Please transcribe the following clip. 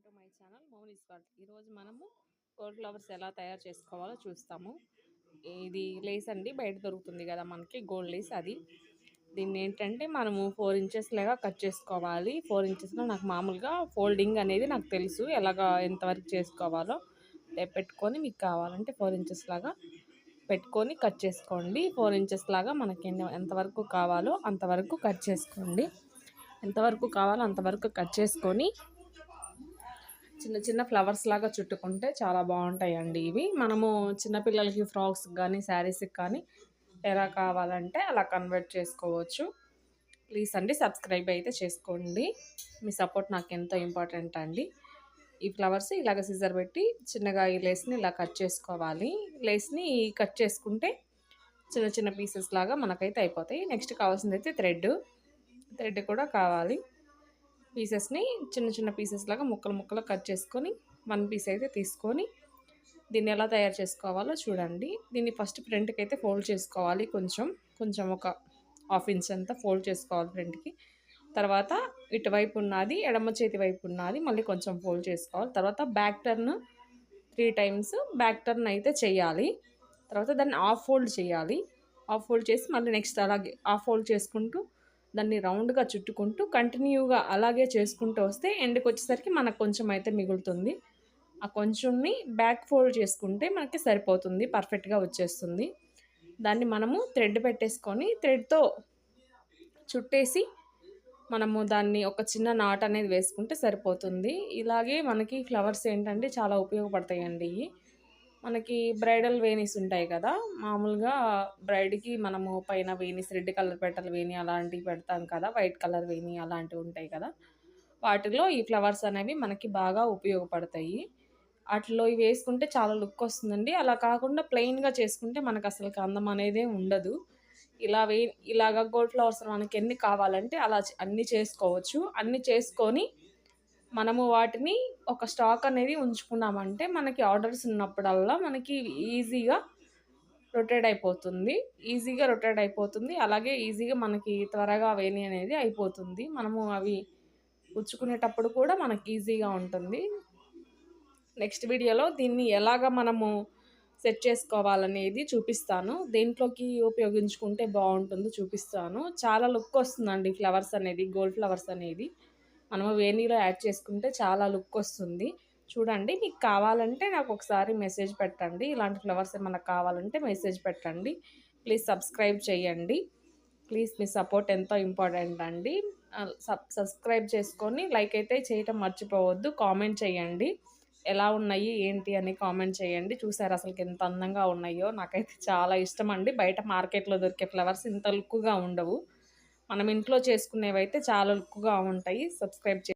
Welcome to my channel Mouni's garden ఈరోజు మనము cold flowers ఎలా తయారు చేసుకోవాలో చూస్తాము. ఇది లేస్ అండి బయట దొరుకుతుంది కదా మనకి గోల్డ్ లేస్ అది. దీన్ని ఏంటంటే మనము ఫోర్ ఇంచెస్ లాగా కట్ చేసుకోవాలి. ఫోర్ ఇంచెస్లో నాకు మామూలుగా ఫోల్డింగ్ అనేది నాకు తెలుసు ఎలాగా ఎంతవరకు చేసుకోవాలో. పెట్టుకొని మీకు కావాలంటే ఫోర్ ఇంచెస్ లాగా పెట్టుకొని కట్ చేసుకోండి. ఫోర్ ఇంచెస్ లాగా మనకి ఎంతవరకు కావాలో అంతవరకు కట్ చేసుకోండి. ఎంతవరకు కావాలో అంతవరకు కట్ చేసుకొని చిన్న చిన్న ఫ్లవర్స్ లాగా చుట్టుకుంటే చాలా బాగుంటాయండి ఇవి. మనము చిన్నపిల్లలకి ఫ్రాక్స్ కానీ శారీస్కి కానీ ఎలా కావాలంటే అలా కన్వర్ట్ చేసుకోవచ్చు. ప్లీజ్ అండి సబ్స్క్రైబ్ అయితే చేసుకోండి. మీ సపోర్ట్ నాకు ఎంతో ఇంపార్టెంట్ అండి. ఈ ఫ్లవర్స్ ఇలాగ సిజర్ పెట్టి చిన్నగా ఈ లేస్ని ఇలా కట్ చేసుకోవాలి. లేస్ని కట్ చేసుకుంటే చిన్న చిన్న పీసెస్ లాగా మనకైతే అయిపోతాయి. నెక్స్ట్ కావాల్సింది అయితే థ్రెడ్ థ్రెడ్ కూడా కావాలి. పీసెస్ని చిన్న చిన్న పీసెస్ లాగా ముక్కలు ముక్కలు కట్ చేసుకొని వన్ పీస్ అయితే తీసుకొని దీన్ని ఎలా తయారు చేసుకోవాలో చూడండి. దీన్ని ఫస్ట్ ఫ్రంట్కి అయితే ఫోల్డ్ చేసుకోవాలి కొంచెం. కొంచెం ఒక హాఫ్ ఇంచ్ అంతా ఫోల్డ్ చేసుకోవాలి ఫ్రంట్కి. తర్వాత ఇటువైపు ఉన్నది ఎడమ చేతి వైపు ఉన్నది మళ్ళీ కొంచెం ఫోల్డ్ చేసుకోవాలి. తర్వాత back turn three times back turn అయితే చేయాలి. తర్వాత దాన్ని ఆఫ్ ఫోల్డ్ చేయాలి. ఆఫ్ ఫోల్డ్ చేసి మళ్ళీ నెక్స్ట్ అలాగే ఆఫ్ ఫోల్డ్ చేసుకుంటూ దాన్ని రౌండ్గా చుట్టుకుంటూ కంటిన్యూగా అలాగే చేసుకుంటూ వస్తే ఎండ్కి వచ్చేసరికి మనకు కొంచెం అయితే మిగులుతుంది. ఆ కొంచెంని బ్యాక్ ఫోల్డ్ చేసుకుంటే మనకి సరిపోతుంది పర్ఫెక్ట్గా వచ్చేస్తుంది. దాన్ని మనము థ్రెడ్ పెట్టేసుకొని థ్రెడ్తో చుట్టేసి మనము దాన్ని ఒక చిన్న నాట్ అనేది వేసుకుంటే సరిపోతుంది. ఇలాగే మనకి ఫ్లవర్స్ ఏంటంటే చాలా ఉపయోగపడతాయండి మనకి బ్రైడల్ వేణీస్ ఉంటాయి కదా మామూలుగా బ్రైడ్కి మనము పైన వేణీస్ రెడ్ కలర్ పెట్టలు వేణి అలాంటివి పెడతాం కదా వైట్ కలర్ వేణి అలాంటివి ఉంటాయి కదా వాటిలో ఈ ఫ్లవర్స్ అనేవి మనకి బాగా ఉపయోగపడతాయి. వాటిలో ఇవి వేసుకుంటే చాలా లుక్ వస్తుందండి. అలా కాకుండా ప్లెయిన్గా చేసుకుంటే మనకు అసలు అందం అనేదే ఉండదు. ఇలా వే ఇలాగ గోల్డ్ ఫ్లవర్స్ మనకి ఎన్ని కావాలంటే అలా అన్నీ చేసుకోవచ్చు. అన్నీ చేసుకొని మనము వాటిని ఒక స్టాక్ అనేది ఉంచుకున్నామంటే మనకి ఆర్డర్స్ ఉన్నప్పుడల్లా మనకి ఈజీగా రొటేట్ అయిపోతుంది. ఈజీగా రొటేట్ అయిపోతుంది. అలాగే ఈజీగా మనకి త్వరగా వేణి అనేది అయిపోతుంది. మనము అవి ఉంచుకునేటప్పుడు కూడా మనకి ఈజీగా ఉంటుంది. నెక్స్ట్ వీడియోలో దీన్ని ఎలాగ మనము సెట్ చేసుకోవాలనేది చూపిస్తాను. దేంట్లోకి ఉపయోగించుకుంటే బాగుంటుందో చూపిస్తాను. చాలా లుక్ వస్తుందండి ఫ్లవర్స్ అనేది గోల్డ్ ఫ్లవర్స్ అనేది. మనము వేణీలో యాడ్ చేసుకుంటే చాలా లుక్ వస్తుంది. చూడండి మీకు కావాలంటే నాకు ఒకసారి మెసేజ్ పెట్టండి. ఇలాంటి ఫ్లవర్స్ ఏమైనా కావాలంటే మెసేజ్ పెట్టండి. ప్లీజ్ సబ్స్క్రైబ్ చేయండి. ప్లీజ్ మీ సపోర్ట్ ఎంతో ఇంపార్టెంట్ అండి. సబ్స్క్రైబ్ చేసుకొని లైక్ అయితే చేయటం మర్చిపోవద్దు. కామెంట్ చేయండి. ఎలా ఉన్నాయి ఏంటి అని కామెంట్ చేయండి. చూసారు అసలు ఎంత అందంగా ఉన్నాయో. నాకైతే చాలా ఇష్టం అండి. బయట మార్కెట్లో దొరికే ఫ్లవర్స్ ఇంత లుక్గా ఉండవు. మనం ఇంట్లో చేసుకునేవి అయితే చాలా లుక్గా ఉంటాయి. సబ్స్క్రైబ్ చే